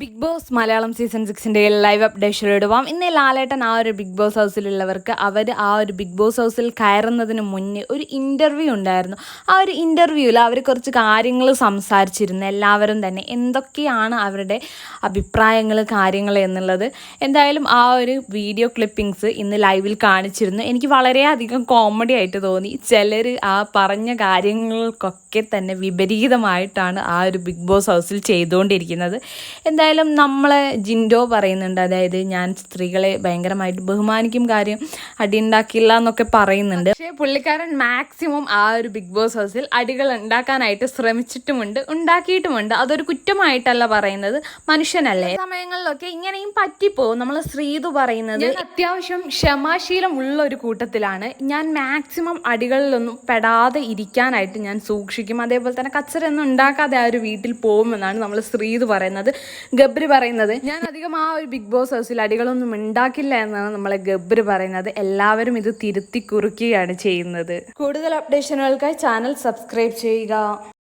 Big Boss Malayalam season സിക്സിന്റെ live updation ഇടുവാം ഇന്ന് ലാലേട്ടൻ ആ ഒരു ബിഗ് ബോസ് ഹൗസിലുള്ളവർക്ക് അവർ ആ ഒരു ബിഗ് ബോസ് ഹൗസിൽ കയറുന്നതിന് മുന്നേ ഒരു ഇന്റർവ്യൂ ഉണ്ടായിരുന്നു. ആ ഒരു ഇന്റർവ്യൂവിൽ അവർ കുറച്ച് കാര്യങ്ങൾ സംസാരിച്ചിരുന്നു. എല്ലാവരും തന്നെ എന്തൊക്കെയാണ് അവരുടെ അഭിപ്രായങ്ങൾ കാര്യങ്ങൾ എന്നുള്ളത്. എന്തായാലും ആ ഒരു വീഡിയോ ക്ലിപ്പിംഗ്സ് ഇന്ന് ലൈവിൽ കാണിച്ചിരുന്നു. എനിക്ക് വളരെയധികം കോമഡി ആയിട്ട് തോന്നി. ചിലർ ആ പറഞ്ഞ കാര്യങ്ങൾക്കൊക്കെ തന്നെ വിപരീതമായിട്ടാണ് ആ ഒരു ബിഗ് ബോസ് ഹൗസിൽ ചെയ്തുകൊണ്ടിരിക്കുന്നത്. എന്തായാലും നമ്മളെ ജിൻഡോ പറയുന്നുണ്ട്. അതായത് ഞാൻ സ്ത്രീകളെ ഭയങ്കരമായിട്ട് ബഹുമാനിക്കും കാര്യം അടിയുണ്ടാക്കില്ല എന്നൊക്കെ പറയുന്നുണ്ട്. പക്ഷേ പുള്ളിക്കാരൻ മാക്സിമം ആ ഒരു ബിഗ് ബോസ് ഹൗസിൽ അടികൾ ഉണ്ടാക്കാനായിട്ട് ശ്രമിച്ചിട്ടുമുണ്ട് ഉണ്ടാക്കിയിട്ടുമുണ്ട്. അതൊരു കുറ്റമായിട്ടല്ല പറയുന്നത്. മനുഷ്യനല്ലേ? സമയങ്ങളിലൊക്കെ ഇങ്ങനെയും പറ്റിപ്പോവും. നമ്മൾ ശ്രീതു പറയുന്നത് അത്യാവശ്യം ക്ഷമാശീലം ഉള്ള ഒരു കൂട്ടത്തിലാണ്. ഞാൻ മാക്സിമം അടികളിലൊന്നും പെടാതെ ഇരിക്കാനായിട്ട് ഞാൻ സൂക്ഷിക്കും. അതേപോലെ തന്നെ കച്ചറൊന്നും ഉണ്ടാക്കാതെ ആ ഒരു വീട്ടിൽ പോകുമെന്നാണ് നമ്മൾ ശ്രീതു പറയുന്നത്. ഗബ്രി പറയുന്നത് ഞാൻ അധികം ആ ഒരു ബിഗ് ബോസ് ഹൗസിൽ അടികളൊന്നും ഉണ്ടാക്കില്ല എന്നാണ് നമ്മളെ ഗബ്രി പറയുന്നത്. എല്ലാവരും ഇത് തിരുത്തി കുറിക്കുകയാണ് ചെയ്യുന്നത്. കൂടുതൽ അപ്ഡേഷനുകൾക്കായി ചാനൽ സബ്സ്ക്രൈബ് ചെയ്യുക.